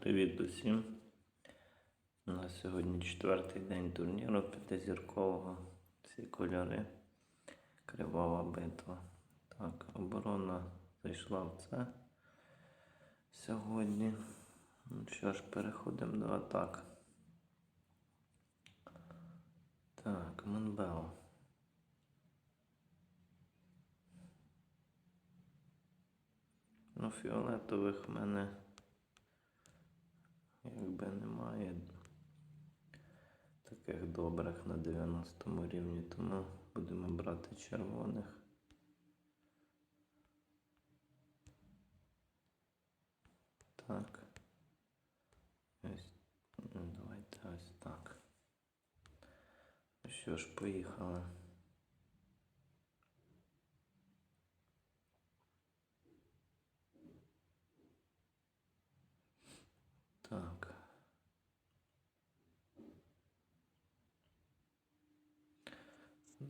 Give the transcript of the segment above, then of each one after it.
Привіт усім. У нас сьогодні четвертий день турніру п'ятизіркового. Всі кольори. Кривава битва. Так, оборона зайшла в це сьогодні. Ну Що ж, переходимо до атак. Так, Монбео. Ну, фіолетових в мене якби немає таких добрих на 90 рівні, тому будемо брати червоних. Так. Ось, ну, давайте ось так. Ну Що ж, поїхали. Так.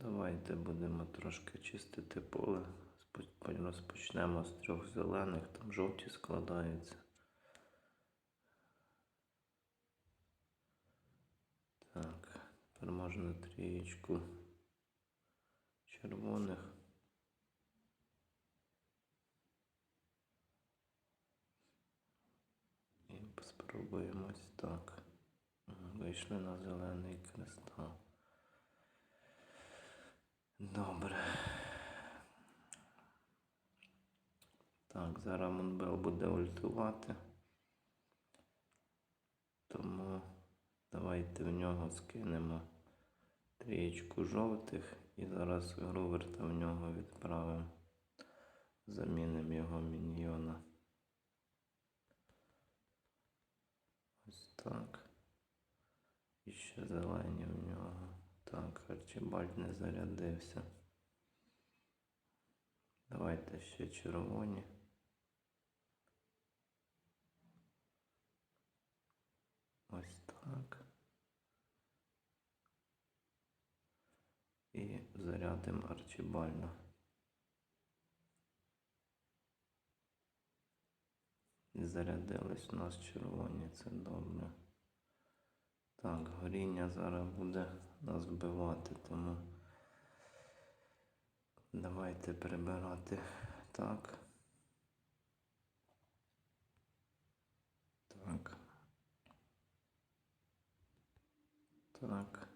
Давайте будемо трошки чистити поле. Розпочнемо з трьох зелених, там жовті складаються. Так, тепер можна трієчку червоних. І спробуємо ось так. Вийшли на зелений кристал. Добре. Так, зараз Монбел буде ультувати. Тому давайте в нього скинемо трієчку жовтих і зараз Груверта в нього відправимо. Замінимо його міньйона. Ось так. І ще зелені в нього. Так, Арчибальд не зарядився. Давайте ще червоні. Ось так. І зарядимо Арчибальда. Зарядились у нас червоні, це добре. Так, горіння зараз буде нас вбивати, тому давайте прибирати так. Так. Так.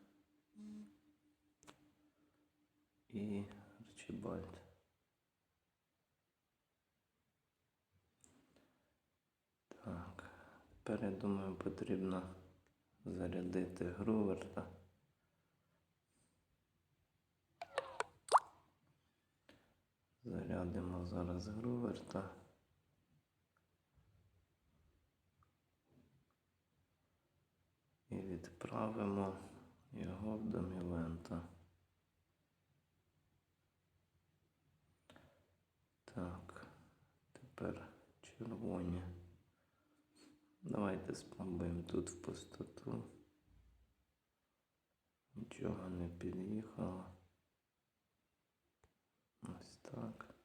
І Арчибальд. Так. Тепер я думаю, потрібно зарядити Груверта. Зарядимо зараз Груверта. І відправимо його в домівента. Так, тепер червоні. Давайте спробуємо тут в пустоту. Нічого не під'їхало. Ось так.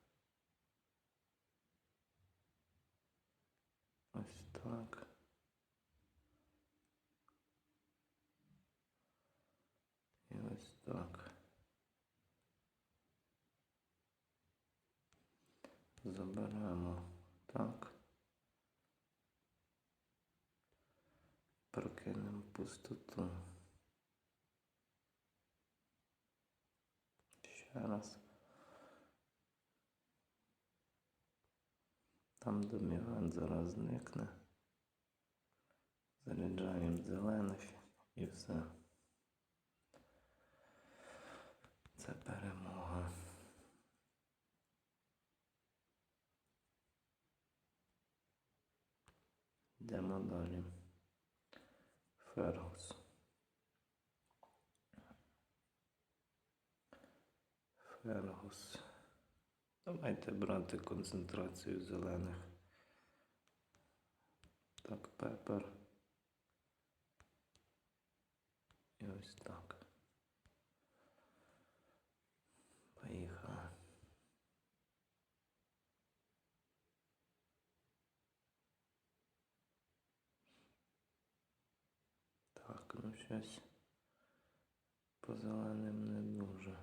Ось так. І ось так. Заберемо так. Прокинемо пустоту. Ще раз. Там доміван зараз зникне. Заряджаємо зелених і все. Це перемога. Йдемо далі. Фергус. Фергус. Давайте брати концентрацію зелених. Так, пепер. І ось так. Поїхали. Щось по зеленим не дуже.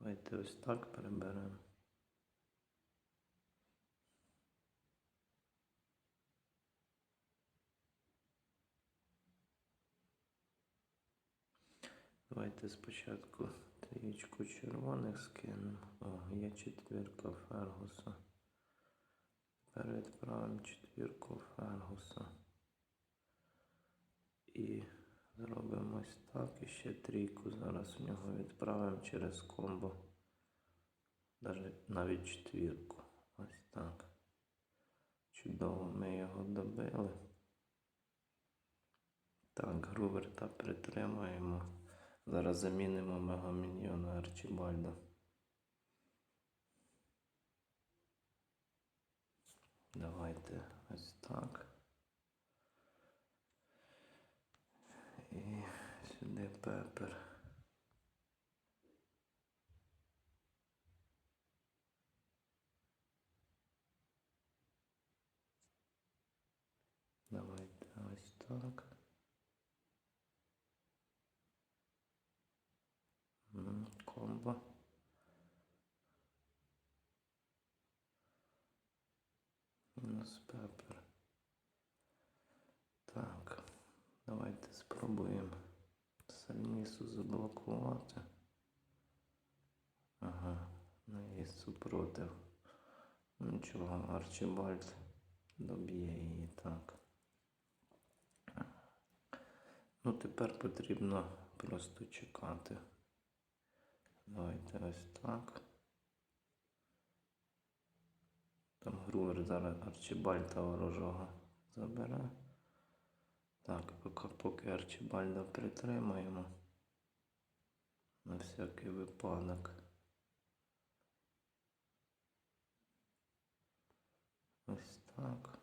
Давайте ось так переберемо. Давайте спочатку трієчку червоних скинемо. О, є четвірка Фергуса. Тепер відправимо четвірку Фергуса. І зробимо ось так. І ще трійку зараз в нього відправимо через комбо. Навіть четвірку. Ось так. Чудово ми його добили. Так, Груверта притримаємо. Зараз замінимо мегаміньйона Арчібальда. Давайте ось так. І пепер. Давайте ось так. Комбо. Мінус пепер. Так, давайте спробуємо сальнісу заблокувати. Ага, неї супротив. Нічого, Арчибальд доб'є її так. Ну, тепер потрібно просто чекати. Давайте ось так. Там Грувер зараз Арчибальда ворожого забере. Так, поки, Арчибальда притримаємо. На всякий випадок. Ось так.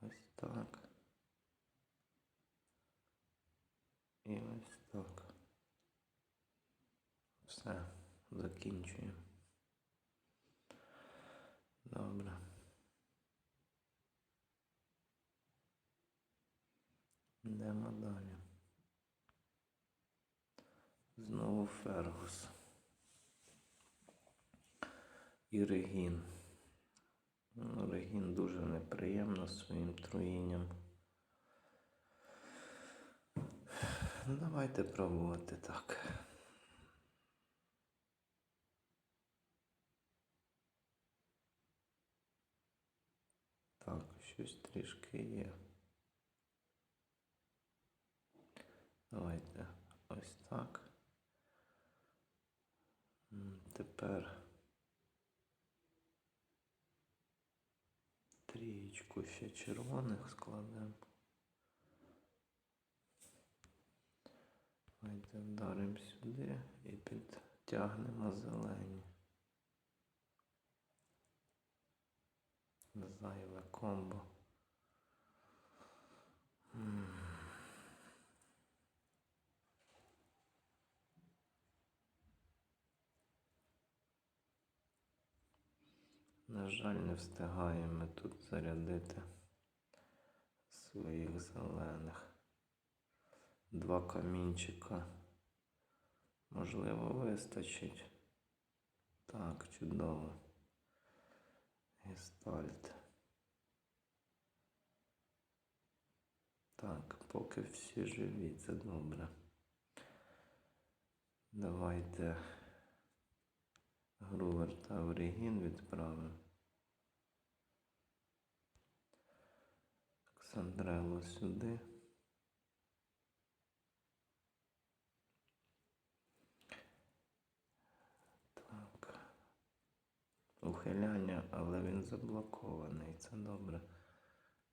Ось так. І ось так. Все, закінчуємо. Добре. Йдемо далі. Знову Фергус. І Регін. Ну, Регін дуже неприємно своїм труїнням. Ну, давайте пробувати так. Так, щось трішки є. Давайте ось так. Тепер трієчку ще червоних складемо. Давайте вдаримо сюди і підтягнемо зелені. Зайве комбо. Жаль, не встигаємо тут зарядити своїх зелених. Два камінчика. Можливо, вистачить. Так, чудово. Гестальт. Так, поки всі живі, це добре. Давайте Грувер та Орігін відправимо. Ксандрело сюди. Так. Ухиляння, але він заблокований. Це добре.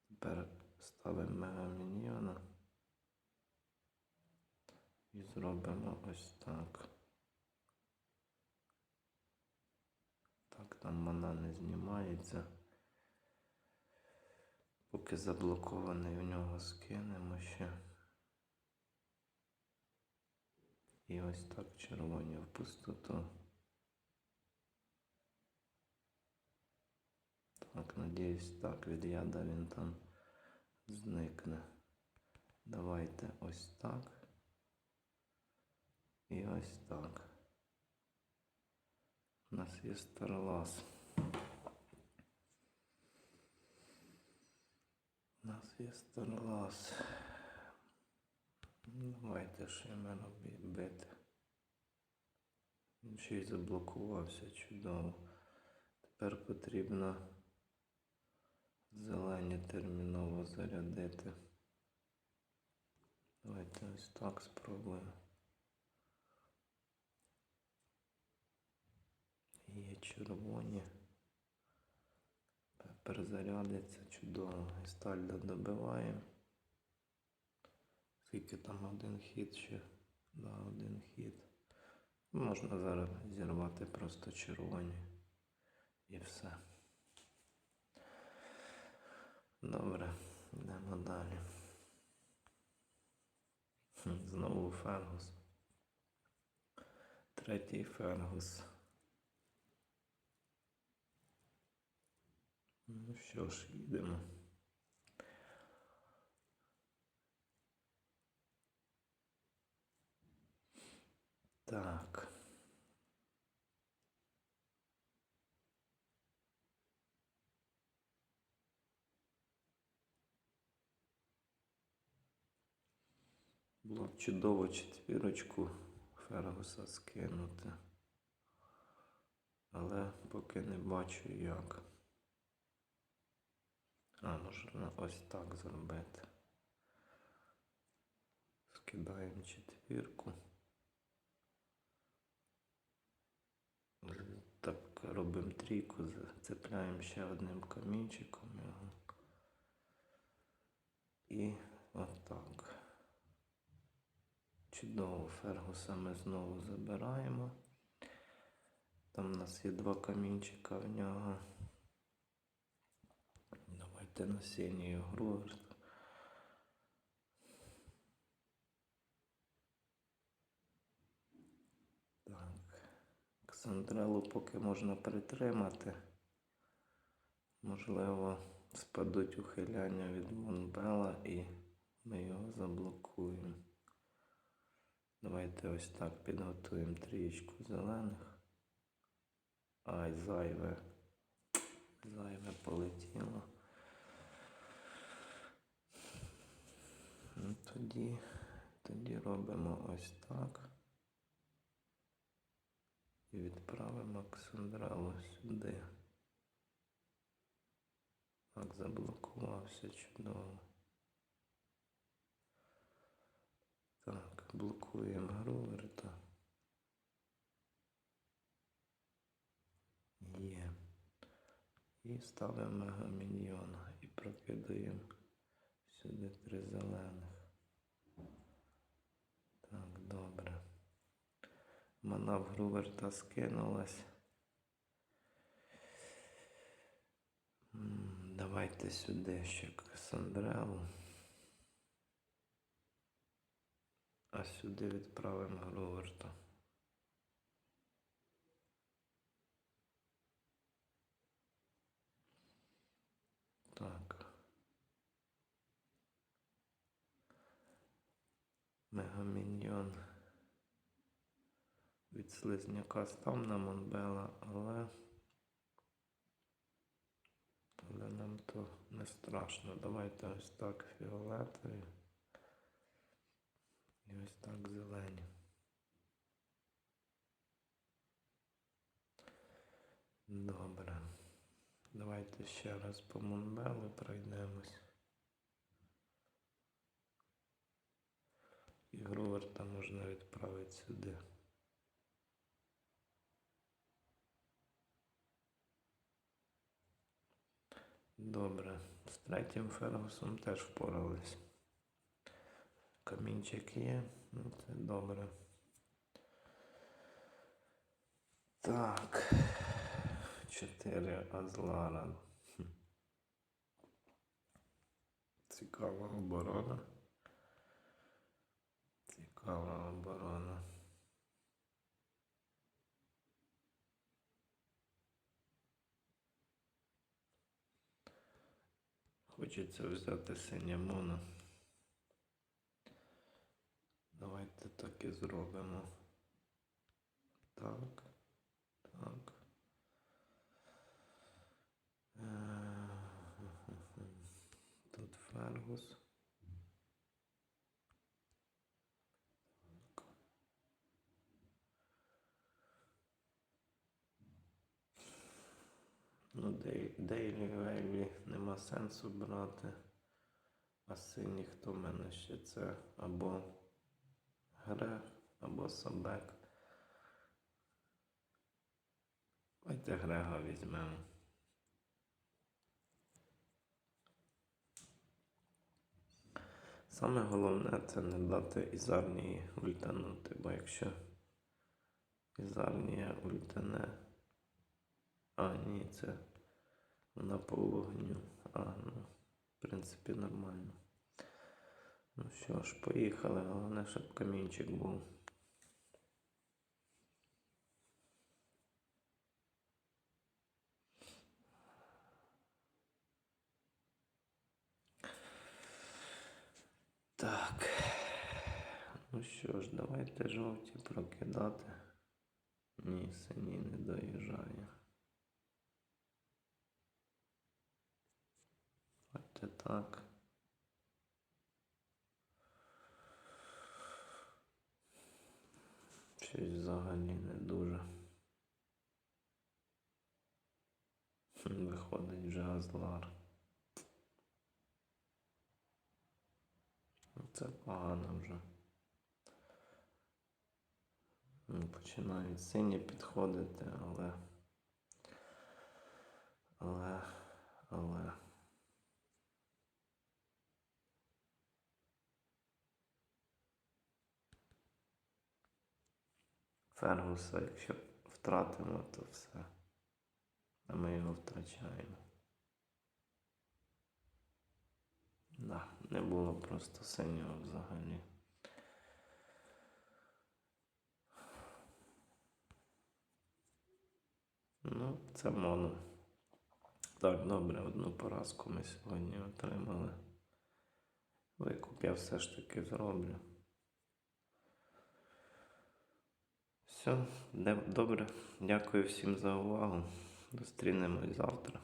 Тепер ставимо мегаміньйона і зробимо ось так. Так, там мана не знімається. Поки заблокований в нього скинемо ще. І ось так червоні в пустоту. Так, надіюсь, так від яда він там зникне. Давайте ось так. І ось так. У нас є старлас. Старлас. Ну, Давайте ще мене бити. Він ще й заблокувався чудово. Тепер потрібно зелені терміново зарядити. Давайте ось так спробуємо. Є червоні. Перезарядиться чудово. Гестальда добиваємо. Скільки там один хід ще? Да, один хід. Можна зараз зірвати просто червоні і все. Добре, йдемо далі. Знову Фергус. Третій Фергус. Ну що ж, їдемо. Так. Було б чудово четвірочку Фергуса скинути. Але поки не бачу як. А, можна ось так зробити. Скидаємо четвірку. Так робимо трійку, зацепляємо ще одним камінчиком його. І отак. Чудово, Фергуса ми знову забираємо. Там у нас є два камінчика в нього. Давайте на синій. Так. Ксандрелу поки можна притримати. Можливо, спадуть ухиляння від Монбела і ми його заблокуємо. Давайте ось так підготуємо трієчку зелених. Ай, зайве. Зайве полетіло. Ну, Тоді, тоді робимо ось так. І відправимо Ксандралу сюди. Так, заблокувався чудово. Так, блокуємо Груверта. Є. І ставимо мегаміньйона і прокидаємо сюди три зелених. Так, добре. Мана в Груверта скинулась. Давайте сюди ще Касандрелу. А сюди відправимо Груверта. Так. Мегаміньйон слизняка став на Монбела, але, але нам то не страшно. Давайте ось так фіолетові і ось так зелені. Добре. Давайте ще раз по Монбелу пройдемось. І Груверта можна відправити сюди. Добре. З третім Фергусом теж впорались. Камінчик є, ну це добре. Так. Чотири Азлара. Цікава оборона. Цікава оборона. Хочеться взяти синє моно. Давайте так і зробимо. Так. Так. Е, Тут Фергус. Ну, Дей- Дейлі Вейлі нема сенсу брати. А синій хто в мене ще це або Грех, або Собек. Давайте Грега візьмемо. Саме головне це не дати Ізарнії ультанути, бо якщо Ізарнія ультане. А, ні, це вона по вогню. А, ну, в принципі, нормально. Ну що ж, поїхали, головне, щоб камінчик був. Так. Ну що ж, давайте жовті прокидати. Ні, синій не доїжджає. Давайте так. Щось взагалі не дуже. Виходить вже Азлар. Ну, Це погано вже. Ну, Починають сині підходити, але. Але. Але. Фергуса, якщо втратимо, то все. А ми його втрачаємо. Да, не було просто синього взагалі. Ну, це моно. Так, добре, одну поразку ми сьогодні отримали. Викуп я все ж таки зроблю. Все, добре. Дякую всім за увагу. Зустрінемось завтра.